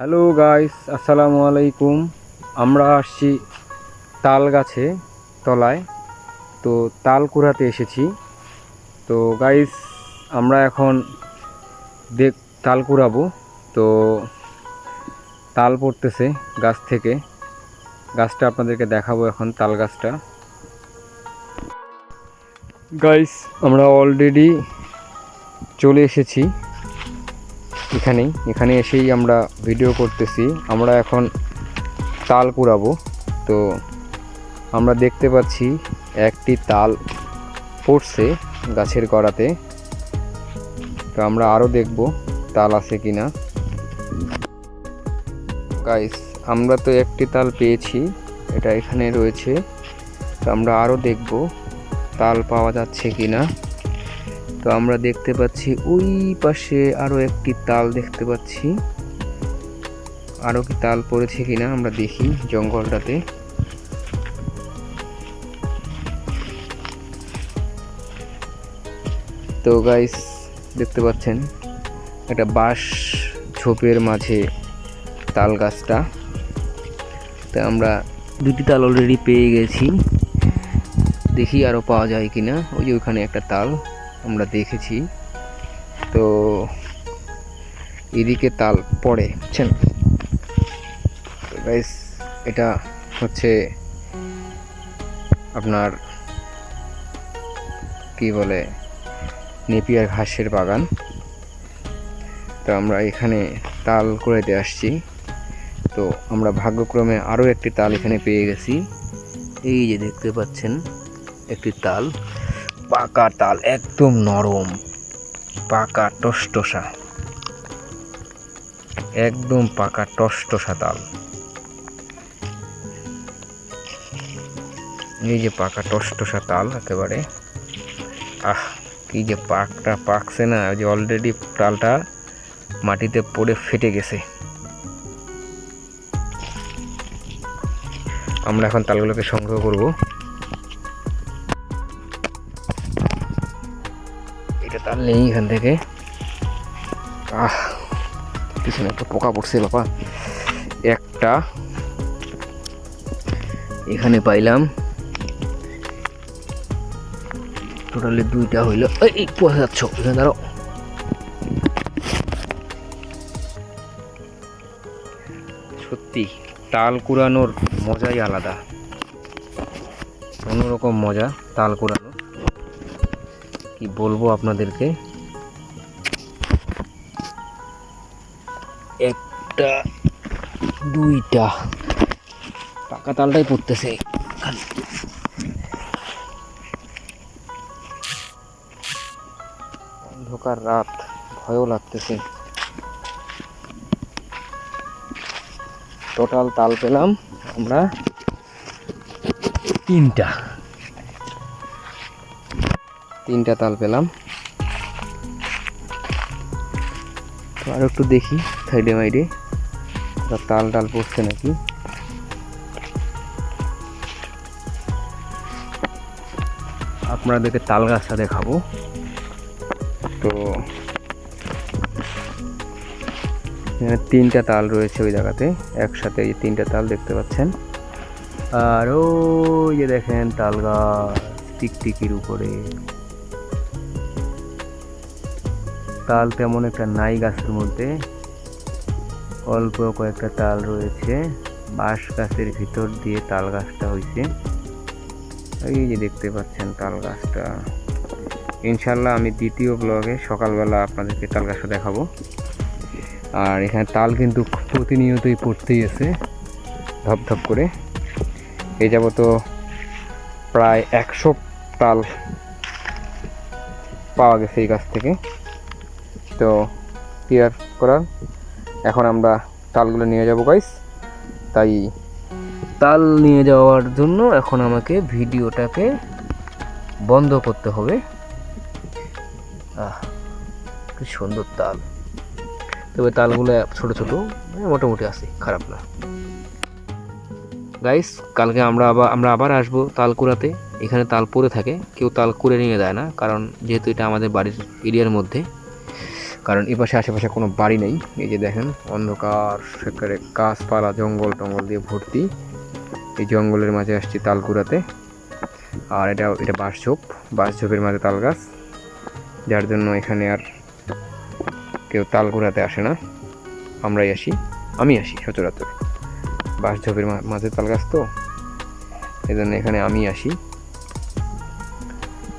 Hello guys আসসালামু আলাইকুম আমরা আসছি তাল গাছে তলায়। তো তাল কুড়াতে এসেছি। তো গাইস আমরা এখন দেখ, তাল কুড়াবো। তো, তাল পড়তেছে গাছ থেকে। গাছটা আপনাদেরকে দেখাবো এখন তাল গাছটা গাইস আমরা অলরেডি চলে এসেছি। এখানেই। এখানে এসেই আমরা ভিডিও করতেছি। আমরা এখন তাল কুড়াবো। তো আমরা দেখতে পাচ্ছি একটি তাল পড়ছে গাছের গোড়াতে। তো আমরা আরও দেখব তাল আছে কি না গাইস আমরা তো একটি তাল পেয়েছি। এটা এখানে রয়েছে। তো আমরা আরও দেখব তাল পাওয়া যাচ্ছে কি না তো আমরা দেখতে পাচ্ছি ওই পাশে আরও একটি তাল দেখতে পাচ্ছি। আরও কি তাল পড়েছে কিনা আমরা দেখি জঙ্গলটাতে। তো গাইস দেখতে পাচ্ছেন একটা বাঁশ ঝোপের মাঝে তাল গাছটা। তো আমরা দুটি তাল অলরেডি পেয়ে গেছি। দেখি আরও পাওয়া যায় কিনা। ওই যে ওইখানে একটা তাল। আমরা দেখেছি। তো এদিকে তাল পড়ে, বুঝছেন? গাইস এটা হচ্ছে আপনার কি বলে, নেপিয়ার ঘাসের বাগান। তো আমরা এখানে তাল করেতে আসছি। তো আমরা ভাগ্যক্রমে আরও একটি তাল এখানে পেয়ে গেছি। এই যে দেখতে পাচ্ছেন, একটি তাল। পাকা তাল একদম নরম, পাকা টসটসা। একদম পাকা টসটসা তাল। এই যে পাকা টসটসা তাল একেবারে। আহ, কি যে পাকটা পাকছে না, যে অলরেডি তালটা মাটিতে পড়ে ফেটে গেছে। আমরা এখন তালগুলোকে সংগ্রহ করব। এটা তার নেই এখান থেকে। আহ পিছনে একটা পোকা পড়ছে বাবা একটা। এখানে পাইলাম। টোটালি দুইটা হইল। এই, পোয়া যাচ্ছ? এখানে দাঁড়ো সত্যি তাল কুড়ানোর মজাই আলাদা। অন্যরকম মজা তাল কুড়ানোর কি বলব আপনাদেরকে? একটা, দুইটা। পাকা তালটাই পড়তেছে। অন্ধকার রাত, ভয়ও লাগতেছে। টোটাল তাল পেলাম আমরা তিনটা। তিনটা তাল পেলাম। তো আর একটু দেখি সাইডে মাইডে। তাল টাল পড়ছে নাকি? আপনাদেরকে তাল গাছটা দেখাবো। তো তিনটা তাল রয়েছে ওই জায়গাতে একসাথে এই তিনটা তাল দেখতে পাচ্ছেন। আর ওই যে দেখেন তাল গাছ টিকটিকির উপরে। তাল তেমন একটা নাই গাছের মধ্যে। অল্প কয়েকটা তাল রয়েছে। বাঁশ গাছের ভিতর দিয়ে তাল গাছটা হয়েছে এই যে দেখতে পাচ্ছেন তাল গাছটা। ইনশাল্লাহ আমি দ্বিতীয় ব্লগে সকালবেলা আপনাদেরকে তাল গাছটা দেখাবো। আর এখানে তাল কিন্তু প্রতিনিয়তই পড়তেই আছে, ধপ ধপ করে। এই যাবত প্রায় একশো তাল পাওয়া গেছে এই গাছ থেকে। তো ক্লিয়ার করার। এখন আমরা তালগুলো নিয়ে যাব গাইস তাই তাল নিয়ে যাওয়ার জন্য এখন আমাকে ভিডিওটাকে বন্ধ করতে হবে। আহ, কি সুন্দর তাল। তবে তালগুলো ছোট ছোট মানে মোটামুটি আছে, খারাপ না। গাইস কালকে আমরা আবার আমরা আবার আসব তাল কুড়াতে। এখানে তাল পড়ে থাকে, কেউ তাল কুড়ে নিয়ে যায় না, কারণ যেহেতু এটা আমাদের বাড়ির এরিয়ার মধ্যে। কারণ এ পাশে আশেপাশে কোনো বাড়ি নেই। এই যে দেখেন, অন্ধকার, সেখানে গাছপালা, জঙ্গল টঙ্গল দিয়ে ভর্তি। এই জঙ্গলের মাঝে আসছি তালকুড়াতে। আর এটা এটা বাঁশঝোপ, বাঁশঝোপের মাঝে তাল গাছ যার জন্য এখানে আর কেউ তাল কুড়াতে আসে না। আমরাই আসি, আমি আসি সচরাচর। বাঁশঝোপের মাঝে তাল গাছ তো। এই জন্য এখানে আমি আসি।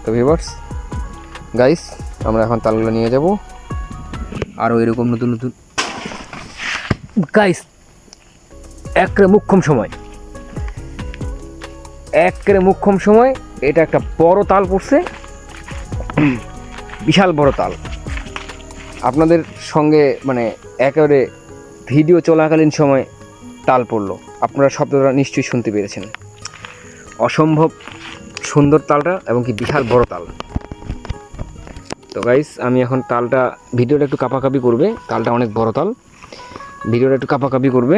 তো ভিভার্স গাইস আমরা এখন তালগুলো নিয়ে যাব। আরও এরকম নতুন নতুন। গাইস একরে মুখ্যম সময়। একরে মুখ্যম সময়, এটা একটা বড় তাল পড়ছে। বিশাল বড় তাল। আপনাদের সঙ্গে মানে একেবারে ভিডিও চলাকালীন সময় তাল পড়ল। আপনারা শব্দটা নিশ্চয়ই শুনতে পেরেছেন। অসম্ভব সুন্দর তালটা এবং কি বিশাল বড় তাল। তো গাইস আমি এখন তালটা, ভিডিওটা একটু কাপাকাপি করবে। তালটা অনেক বড় তাল। ভিডিওটা একটু কাপাকাপি করবে।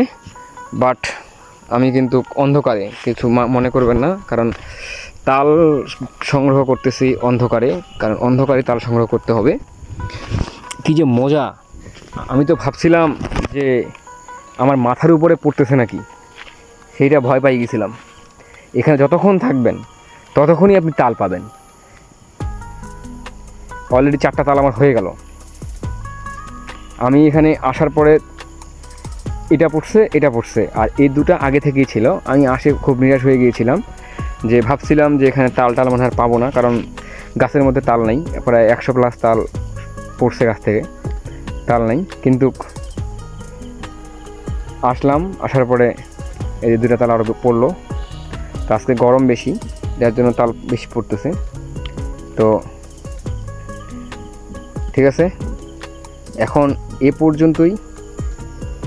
বাট আমি কিন্তু অন্ধকারে, কিছু মনে করবেন না, কারণ তাল সংগ্রহ করতেছি অন্ধকারে, কারণ অন্ধকারে তাল সংগ্রহ করতে হবে। কি যে মজা! আমি তো ভাবছিলাম যে আমার মাথার উপরে পড়তেছে নাকি? সেইটা ভয় পাই গেছিলাম। এখানে যতক্ষণ থাকবেন, ততক্ষণই আপনি তাল পাবেন। অলরেডি চারটা তাল আমার হয়ে গেল। আমি এখানে আসার পরে এটা পড়ছে এটা পড়ছে। আর এই দুটো আগে থেকেই ছিল। আমি আসে খুব নিরাশ হয়ে গিয়েছিলাম যে ভাবছিলাম যে এখানে তাল টাল মনে আর পাবো না, কারণ গাছের মধ্যে তাল নেই। প্রায় একশো প্লাস তাল পড়ছে গাছ থেকে। তাল নেই, কিন্তু আসলাম, আসার পরে এই দুটা তাল আরও পড়ল। তো আজকে গরম বেশি, যার জন্য তাল বেশি পড়তেছে। তো ঠিক আছে? এখন এ পর্যন্তই।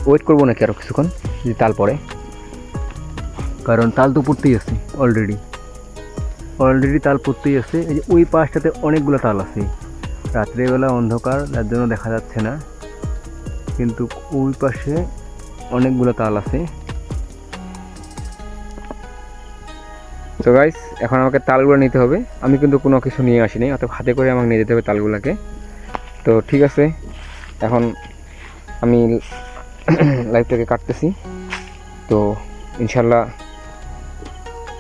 ওয়েট করব নাকি আরও কিছুক্ষণ? যদি তাল পড়ে। কারণ তাল তো পড়তেই আছে অলরেডি অলরেডি তাল পড়তেই আছে। এই যে ওই পাশটাতে অনেকগুলো তাল আছে। রাত্রেবেলা অন্ধকার যার জন্য দেখা যাচ্ছে না। কিন্তু ওই পাশে অনেকগুলো তাল আছে। তো গাইস এখন আমাকে তালগুলো নিতে হবে। আমি কিন্তু কোনো কিছু নিয়ে আসিনি। অত হাতে করে আমাকে নিয়ে যেতে হবে তালগুলোকে। তো ঠিক আছে, এখন আমি লাইভটাকে কাটতেছি। তো ইনশাল্লাহ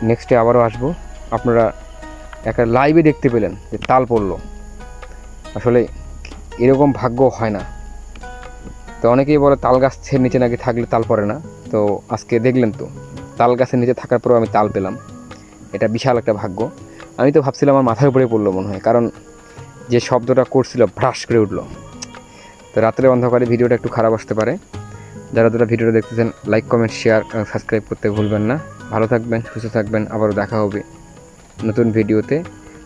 নেক্সটে আবারও আসব। আপনারা একটা লাইভে দেখতে পেলেন যে তাল পড়ল। আসলে এরকম ভাগ্য হয় না। তো অনেকেই বলে তাল গাছের নিচে নাকি থাকলে তাল পড়ে না। তো আজকে দেখলেন তো, তাল গাছের নিচে থাকার পরেও আমি তাল পেলাম। এটা বিশাল একটা ভাগ্য। আমি তো ভাবছিলাম আমার মাথার উপরে পড়ল মনে হয়, কারণ যে শব্দটা করছিল, ভ্রাস করে উঠল। তো রাত্রে অন্ধকারে ভিডিওটা একটু খারাপ আসতে পারে। যারা যারা ভিডিওটা দেখতেছেন লাইক কমেন্ট শেয়ার সাবস্ক্রাইব করতে ভুলবেন না। ভালো থাকবেন, সুস্থ থাকবেন, আবারও দেখা হবে নতুন ভিডিওতে।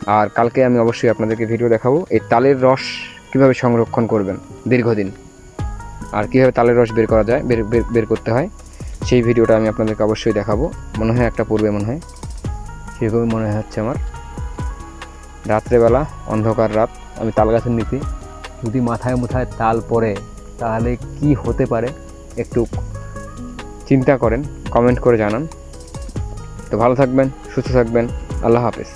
আর কালকে আমি অবশ্যই আপনাদেরকে ভিডিও দেখাবো, এই তালের রস কীভাবে সংরক্ষণ করবেন দীর্ঘদিন। আর কীভাবে তালের রস বের করা যায়, বের, বের- করতে হয়, সেই ভিডিওটা আমি আপনাদেরকে অবশ্যই দেখাবো। মনে হয় একটা পূর্বে মনে হয় সেরকমই মনে হচ্ছে আমার। রাত্রেবেলা অন্ধকার রাত, আমি তাল গাছের নিচে, যদি মাথায় মুথায় তাল পড়ে, তাহলে কি হতে পারে? একটু চিন্তা করেন কমেন্ট করে জানান। তো ভালো থাকবেন, সুস্থ থাকবেন, আল্লাহ হাফেজ।